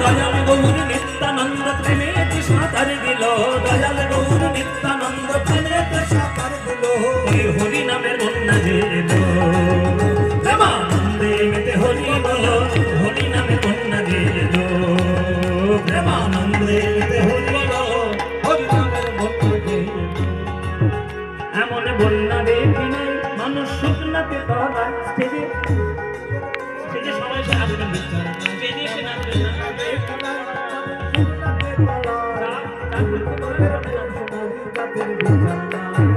দয়াল গৌরে নিত্যানন্দ প্রেমেতে সাঁতার দিল দয়াল গৌরে নিত্যানন্দ এমন বন্যা দেখি নাই। মানুষ শুকনাতে তলায় স্টেজে স্টেজে সবাই আসবেন স্টেজে এসে নাচবেন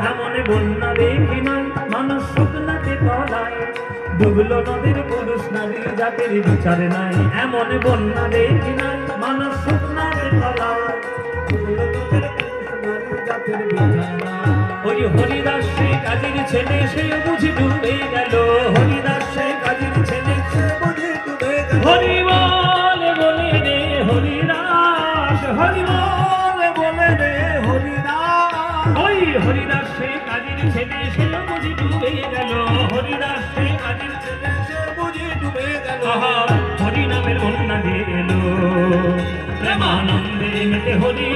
এমন বন্যা দেখি নাই। মানুষ শুকনাতে তলায়। ডুবলো নদীর পুরুষ নারী জাতির বিচার নাই। এমন বন্যা দেখি নাই। মানুষ শুকনাতে তলায়। বিচার নাই ওই হরিদাস সে কাজের ছেলে, সে বুঝি ডুবে গেল। হরিদাস সে কাজের ছেলে, সে বুঝি ডুবে গেল। হরি বলে বলে রে হরিদাস হরি বলে বলে রে হরিদাস। ওই হরিদাস সে কাজের ছেলে, সে বুঝি ডুবে গেল। হরিদাস সে কাজের ছেলে, সে বুঝি ডুবে গেল। হরি নামের বন্যা এলো। প্রেমানন্দে হরি